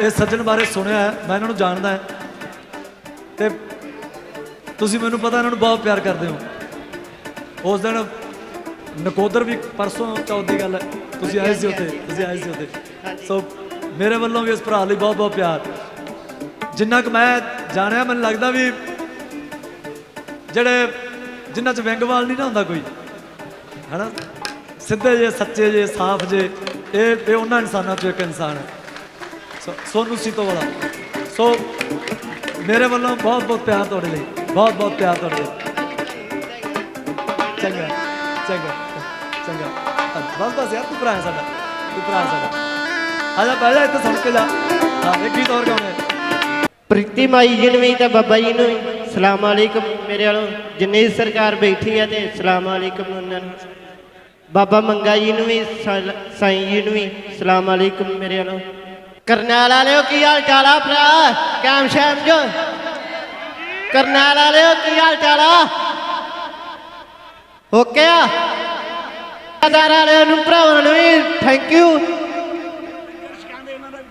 ਇਹ ਸੱਜਣ ਬਾਰੇ ਸੁਣਿਆ ਹੈ ਮੈਂ ਇਹਨਾਂ ਨੂੰ ਜਾਣਦਾ ਹਾਂ। ਤੇ ਤੁਸੀਂ ਮੈਨੂੰ ਪਤਾ ਇਹਨਾਂ ਨੂੰ ਬਹੁਤ ਪਿਆਰ ਕਰਦੇ ਹੋ। ਉਸ ਦਿਨ ਨਕੋਦਰ ਵੀ ਪਰਸੋਂ ਚੌਥ ਦੀ ਗੱਲ ਹੈ ਤੁਸੀਂ ਆਏ ਸੀ ਉੱਥੇ ਤੁਸੀਂ ਆਏ ਸੀ ਉੱਥੇ। ਸੋ ਮੇਰੇ ਵੱਲੋਂ ਵੀ ਇਸ ਭਰਾ ਲਈ ਬਹੁਤ ਬਹੁਤ ਪਿਆਰ। ਜਿੰਨਾ ਕੁ ਮੈਂ ਜਾਣਿਆ ਮੈਨੂੰ ਲੱਗਦਾ ਵੀ ਜਿਹੜੇ ਜਿਨ੍ਹਾਂ ਚ ਵਿੰਗਵਾਲ ਨਹੀਂ ਨਾ ਹੁੰਦਾ ਕੋਈ ਹੈਨਾ? ਸਿੱਧੇ ਜੇ ਸੱਚੇ ਜੇ ਸਾਫ਼ ਜੇ ਇਹ ਇਹ ਉਹਨਾਂ ਇਨਸਾਨਾਂ ਚੋਂ ਇੱਕ ਇਨਸਾਨ ਹੈ। ਸੋਨੂ ਸੀਤੋ ਵਾਲਾ ਸੋ ਮੇਰੇ ਵੱਲੋਂ ਬਹੁਤ ਬਹੁਤ ਪਿਆਰ ਤੁਹਾਡੇ ਲਈ। ਬਹੁਤ ਬਹੁਤ ਪਿਆਰ ਤੁਹਾਡੇ ਲਈ। ਚੰਗਾ ਚੰਗਾ ਚੰਗਾ। ਬਸ ਬਸ ਯਾਰ, ਤੂੰ ਭਰਾ ਸਾਡਾ। ਤੂੰ ਭਰਾ ਸਾਡਾ। ਆ ਜਾ ਇੱਥੇ ਸੁਣ ਕੇ ਜਾ। ਹਾਂ, ਇੱਕ ਗੀਤ ਹੋਰ ਗਾਉਣੇ ਪ੍ਰੀਤੀ ਮਾਈ ਜੀ ਨੂੰ ਵੀ ਤੇ ਬਾਬਾ ਜੀ ਨੂੰ ਵੀ ਸਲਾਮ ਅਲੈਕਮ ਮੇਰੇ ਵੱਲੋਂ। ਜਿੰਨੀ ਸਰਕਾਰ ਬੈਠੀ ਹੈ ਤੇ ਸਲਾਮ ਅਲੈਕਮ ਉਹਨਾਂ ਨੂੰ। ਬਾਬਾ ਮੰਗਾ ਜੀ ਨੂੰ ਵੀ ਸਲ- ਸਾਈਂ ਜੀ ਨੂੰ ਵੀ ਸਲਾਮ ਅਲੈਕਮ ਮੇਰੇ ਵੱਲੋਂ। ਕਰਨੈਲ ਵਾਲਿਓ ਕੀ ਹਾਲ ਚਾਲ ਆ ਭਰਾ? ਕਾਮ ਸ਼ਾਮ ਜੋ? ਕਰਨਾਲ ਵਾਲਿਓ ਕੀ ਹਾਲ ਚਾਲ ਆ? ਓਕੇ ਆ? ਦਾਰ ਵਾਲਿਆਂ ਨੂੰ ਭਰਾਵਾਂ ਨੂੰ ਵੀ ਥੈਂਕ ਯੂ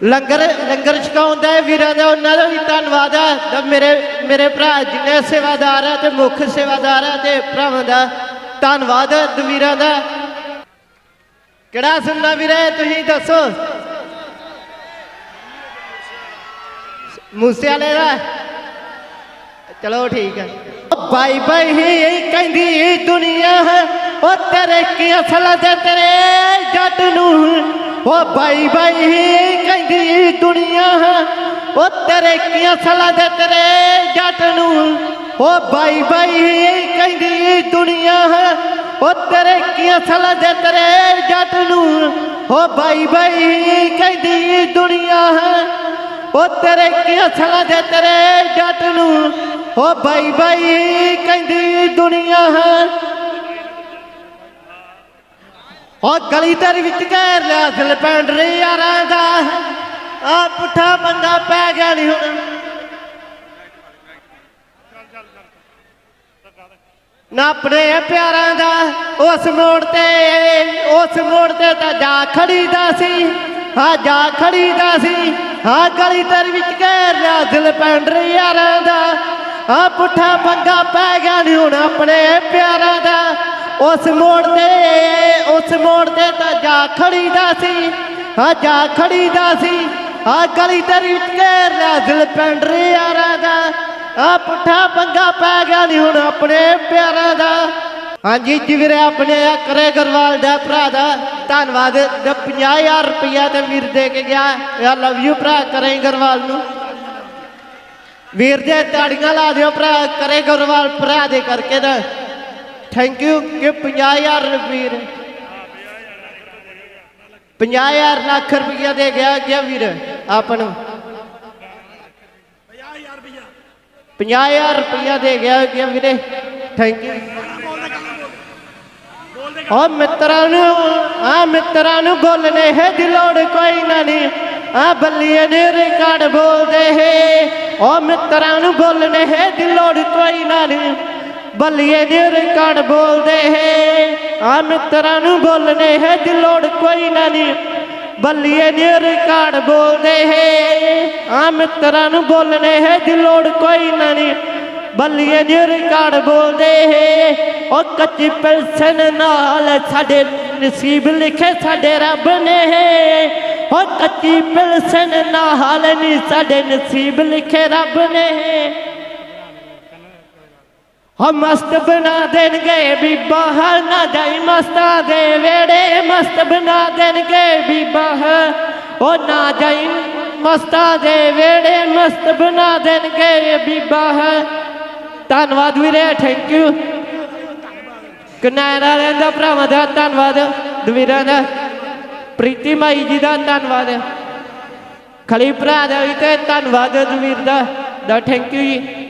ਲੰਗਰ ਲੰਗਰ ਛਕਾਉਂਦਾ ਹੈ ਵੀਰਾਂ ਦਾ, ਉਹਨਾਂ ਦਾ ਵੀ ਧੰਨਵਾਦ ਆ। ਤੇ ਮੇਰੇ ਮੇਰੇ ਭਰਾ ਜਿੰਨੇ ਸੇਵਾਦਾਰ ਆ ਤੇ ਮੁੱਖ ਸੇਵਾਦਾਰ ਹੈ ਤੇ ਭਰਾਵਾਂ ਦਾ ਧੰਨਵਾਦ ਵੀਰਾਂ ਦਾ। ਕਿਹੜਾ ਸੁਣਨਾ ਵੀਰੇ, ਤੁਸੀਂ ਦੱਸੋ। ਮੂਸੇ ਵਾਲੇ ਦਾ ਚਲੋ ਠੀਕ ਹੈ ਉਹ ਬਾਈ ਬਾਈ ਹੀ ਕਹਿੰਦੀ ਦੁਨੀਆ ਹੈ ਉਹ ਤੇਰੇ ਕੀ ਅਸਲ ਤੇ ਤੇਰੇ ਜੱਟ ਨੂੰ ਉਹ ਬਾਈ ਬਾਈ ਹੀ ਕਹਿੰਦੀ ਦੁਨੀਆ ਹੈ ਉਹ ਤੇਰੇ ਕੀ ਅਸਲ ਤੇ ਤੇਰੇ ਜੱਟ ਨੂੰ ਉਹ ਬਾਈ ਬਾਈ ਹੀ ਕਹਿੰਦੀ ਦੁਨੀਆ ਹੈ ਉਹ ਤੇਰੇ ਕੀ ਅਸਲ ਤੇ ਤੇਰੇ ਜੱਟ ਨੂੰ ਉਹ ਬਾਈ ਬਾਈ ਹੀ ਕਹਿੰਦੀ ਦੁਨੀਆ ਹੈ ਉਹ ਤੇਰੇ ਕੀ ਅਸਲਾਂ ਦੇ ਤੇਰੇ ਜੱਟ ਨੂੰ? ਉਹ ਬਾਈ ਬਾਈ ਕਹਿੰਦੀ ਦੁਨੀਆ ਹੈ। ਉਹ ਗਲੀ ਤੇਰੀ ਵਿੱਚ ਘੇਰ ਲਿਆ ਅਸਲ ਪੈਂਡ ਰਹੀ ਯਾਰਾਂ ਦਾ। ਆ ਪੁੱਠਾ ਬੰਦਾ ਪੈ ਗਿਆ ਨਹੀਂ ਹੁਣ। ਨਾ ਆਪਣੇ ਪਿਆਰਾਂ ਦਾ, ਉਸ ਮੋੜ ਤੇ, ਉਸ ਮੋੜ ਤੇ ਤਾਂ ਜਾ ਖੜੀਦਾ ਸੀ। ਹਾਂ ਜਾ ਖੜੀਦਾ ਸੀ। ਹਾਂ, ਗਲੀ ਤੇਰੇ ਵਿੱਚ ਘੇਰ ਲਿਆ, ਦਿਲ ਪੈਂਡ ਯਾਰਾਂ ਦਾ। ਆ ਪੁੱਠਾ ਪੰਗਾ ਪੈ ਗਿਆ ਨਹੀਂ ਹੁਣ ਆਪਣੇ ਪਿਆਰਾਂ ਦਾ। ਉਸ ਮੋੜ ਤੇ, ਉਸ ਮੋੜ ਤੇ ਤਾਂ ਜਾ ਖੜੀਦਾ ਸੀ। ਹਾਂ, ਜਾ ਖੜੀਦਾ ਸੀ। ਆ ਗਲੀ ਤੇਰੇ ਵਿੱਚ ਘੇਰ ਲਿਆ, ਦਿਲ ਪੈਂਡ ਯਾਰਾਂ ਦਾ। ਆ ਪੁੱਠਾ ਪੰਗਾ ਪੈ ਗਿਆ ਨੀ ਹੁਣ ਆਪਣੇ ਪਿਆਰਾਂ ਦਾ। ਹਾਂਜੀ ਜੀ ਵੀਰੇ ਆਪਣੇ ਆ, ਕਰੇ ਗਰਵਾਲ ਦਾ ਭਰਾ ਦਾ। ਧੰਨਵਾਦ ਤੇ 50000 ਰੁਪਇਆ ਤੇ ਵੀਰ ਦੇ ਕੇ ਗਿਆ ਆ ਲਵ ਯੂ ਭਰਾ, ਕਰੇ ਗਰਵਾਲ ਨੂੰ। ਵੀਰ ਦੇ ਤਾੜੀਆਂ ਲਾ ਦਿਓ ਭਰਾ, ਕਰੇ ਗਰਵਾਲ ਭਰਾ ਦੇ ਕਰਕੇ ਦਾ ਥੈਂਕ ਯੂ ਕਿ 50000 ਵੀਰ। 50000 ਲੱਖ ਰੁਪਇਆ ਦੇ ਗਿਆ ਗਿਆ ਵੀਰ, ਆਪਾਂ ਨੂੰ। 50000 ਰੁਪਇਆ ਦੇ ਗਿਆ ਗਿਆ ਵੀਰੇ। ਥੈਂਕ ਯੂ ਓ ਮਿੱਤਰਾਂ ਨੂੰ, ਆ ਮਿੱਤਰਾਂ ਨੂੰ ਬੋਲਨੇ ਹੈ ਦਿਲੋੜ ਕੋਈ ਨਾ ਨਹੀਂ ਆ ਬੱਲੀਏ ਨੇ ਰਿਕਾਰਡ ਬੋਲਦੇ ਹੈ। ਓ ਮਿੱਤਰਾਂ ਨੂੰ ਬੋਲਨੇ ਹੈ ਦਿਲੋੜ ਕੋਈ ਨਾ ਨਹੀਂ ਬੱਲੀਏ ਨੇ ਰਿਕਾਰਡ ਬੋਲਦੇ ਹੈ। ਆ ਮਿੱਤਰਾਂ ਨੂੰ ਬੋਲਨੇ ਹੈ ਦਿਲੋੜ ਕੋਈ ਨਾ ਨਹੀਂ ਬੱਲੀਏ ਨੇ ਰਿਕਾਰਡ ਬੋਲਦੇ ਹੈ। ਆ ਮਿੱਤਰਾਂ ਨੂੰ ਬੋਲਨੇ ਹੈ ਦਿਲੋੜ ਕੋਈ ਨਾ ਨਹੀਂ ਬੱਲੀਏ ਨੇ ਰਿਕਾਰਡ ਬੋਲਦੇ ਹੈ ਉਹ ਕੱਚੀ ਪੈਨਸ਼ਨ ਨਾਲ ਸਾਡੇ ਨਸੀਬ ਲਿਖੇ ਸਾਡੇ ਰੱਬ ਨੇ ਉਹ ਕੱਚੀ ਪੈਨਸ਼ਨ ਨਾਲ ਨਹੀਂ ਸਾਡੇ ਨਸੀਬ ਲਿਖੇ ਰੱਬ ਨੇ ਹੋ ਮਸਤ ਬਣਾ ਦੇਣਗੇ ਬੀਬਾ ਹਰ ਨਾ ਜਾਈ ਮਸਤਾਂ ਦੇ ਵੇੜੇ ਮਸਤ ਬਣਾ ਦੇਣਗੇ ਬੀਬਾ ਉਹ ਨਾ ਜਾਈ ਮਸਤਾਂ ਦੇ ਵੇੜੇ ਮਸਤ ਬਣਾ ਦੇਣਗੇ ਬੀਬਾ ਧੰਨਵਾਦ ਵੀਰੇ ਥੈਂਕ ਯੂ ਕਨਾਇਰ ਵਾਲਿਆਂ ਦਾ ਭਰਾਵਾਂ ਦਾ ਧੰਨਵਾਦ, ਦਵੀਰਾਂ ਦਾ। ਪ੍ਰੀਤੀ ਮਾਈ ਜੀ ਦਾ ਧੰਨਵਾਦ। ਖਲੀ ਭਰਾ ਦਾ ਵੀ ਤੇ ਧੰਨਵਾਦ, ਦਵੀਰ ਦਾ ਦਾ ਥੈਂਕ ਯੂ ਜੀ।